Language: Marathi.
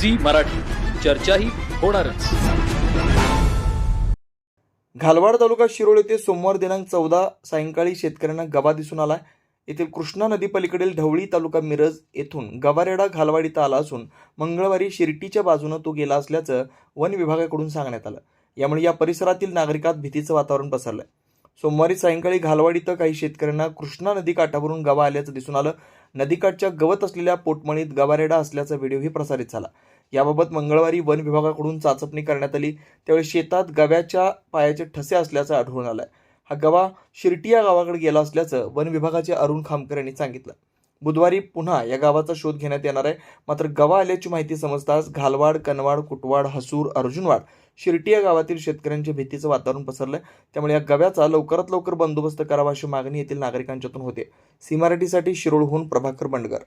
झी मराठी. चर्चाही होणारच. घालवाड तालुका शिरोळ येथे सोमवार दिनांक चौदा सायंकाळी शेतकऱ्यांना गवा दिसून आला येथील कृष्णा नदी पलीकडील ढवळी तालुका मिरज येथून गवारेडा घालवाड इथं आला असून मंगळवारी शिर्टीच्या बाजूनं तो गेला असल्याचं वन विभागाकडून सांगण्यात आलं. यामुळे या परिसरातील नागरिकात भीतीचं वातावरण पसरलंय. सोमवारी सायंकाळी घालवाड इथं काही शेतकऱ्यांना कृष्णा नदी काठावरून गवा आल्याचं दिसून आलं. नदीकाठच्या गवत असलेल्या पोटमळीत गवारेडा असल्याचा व्हिडिओही प्रसारित झाला. याबाबत मंगळवारी वन विभागाकडून चाचपणी करण्यात आली. त्यावेळी शेतात गव्याच्या पायाचे ठसे असल्याचं आढळून आलं हा गवा शिर्टी या गावाकडे गेला असल्याचं वन विभागाचे अरुण खामकर यांनी सांगितलं. बुधवारी पुन्हा या गावाचा शोध घेण्यात येणार आहे. मात्र गवा आल्याची माहिती समजताच घालवाड कनवाड कुटवाड हसूर अर्जुनवाड शिर्टी या गावातील शेतकऱ्यांच्या भीतीचं वातावरण पसरलं त्यामुळे या गव्याचा लवकरात लवकर बंदोबस्त करावा अशी मागणी येथील नागरिकांच्यातून होते. सी मराठीसाठी शिरोळहून प्रभाकर बंडगर.